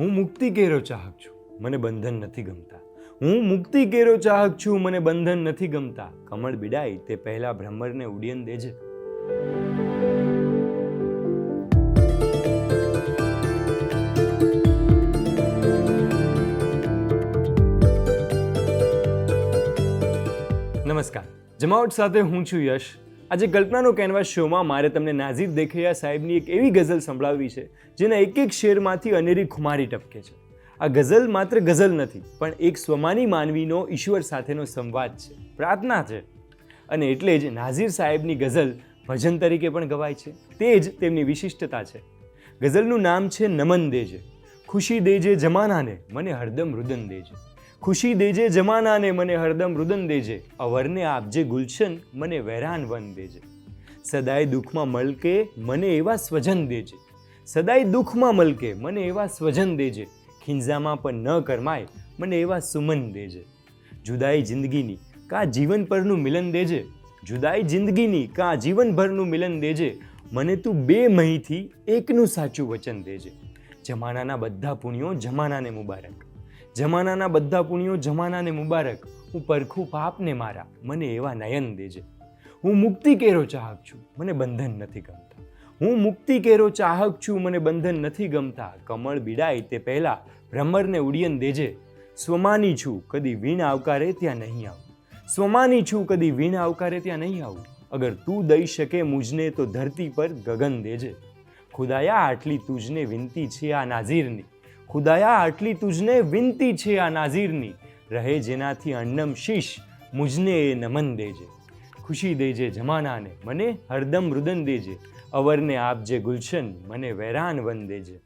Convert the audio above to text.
હું મુક્તિ કેરો ચાહક છું. મને બંધન નથી ગમતા. હું મુક્તિ કેરો ચાહક છું, મને બંધન નથી ગમતા. કમળ બિડાય તે પહેલા ભ્રમરને ઉડિયન દેજે. નમસ્કાર. જમાવટ સાથે હું છું યશ. આજે કલ્પનાનો કેનવાસ શોમાં મારે તમને નાઝીર દેખૈયા સાહેબની એક એવી ગઝલ સંભળાવવી છે, જેના એક એક શેરમાંથી અનેરી ખુમારી ટપકે છે. આ ગઝલ માત્ર ગઝલ નથી, પણ એક સ્વમાની માનવીનો, ઈશ્વર સાથેનો સંવાદ છે. પ્રાર્થના છે. અને એટલે જ નાઝીર સાહેબની ગઝલ ભજન તરીકે પણ ગવાય છે. તે જ તેમની વિશિષ્ટતા છે. ગઝલનું નામ છે નમન દેજે. ખુશી દેજે જમાનાને, મને હરદમ રુદન દેજે. ખુશી દેજે જમાનાને, મને હરદમ રુદન દેજે. અવરને આપજે ગુલશન, મને વેરાન વન દેજે. સદાય દુઃખમાં મલકે, મને એવા સ્વજન દેજે. સદાય દુઃખમાં મલકે, મને એવા સ્વજન દેજે. ખિંજામાં પણ ન કરમાય, મને એવા સુમન દેજે. જુદાઈ જિંદગીની કા જીવન પરનું મિલન દેજે? જુદાઈ જિંદગીની કા જીવનભરનું મિલન દેજે? મને તું બે મહીથી એકનું સાચું વચન દેજે. જમાનાના બધા પુણ્યો જમાનાને મુબારક. જમાનાના બધા પુણ્યો જમાનાને મુબારક. હું પરખું પાપને મારા. મને એવા નયન દેજે. હું મુક્તિ કેરો ચાહક છું. મને બંધન નથી ગમતા. હું મુક્તિ કેરો ચાહક છું. મને બંધન નથી ગમતા. કમળ બિડાય તે પહેલાં ભ્રમરને ઉડિયન દેજે. સ્વમાની છું કદી વીણ આવકારે ત્યાં નહીં આવું. સ્વમાની છું કદી વીણ આવકારે ત્યાં નહીં આવું. અગર તું દઈ શકે મુજને તો ધરતી પર ગગન દેજે. ખુદાયા આટલી તુજને વિનંતી છે આ નાઝીરની. ખુદાયા આટલી તુજને વિનતી છે આ નાઝીરની. રહે જેનાથી અન્નમ શીશ, મુજને એ નમન દેજે. ખુશી દેજે જમાનાને, મને હરદમ રુદન દેજે. અવરને આપજે ગુલશન, મને વેરાન વન દેજે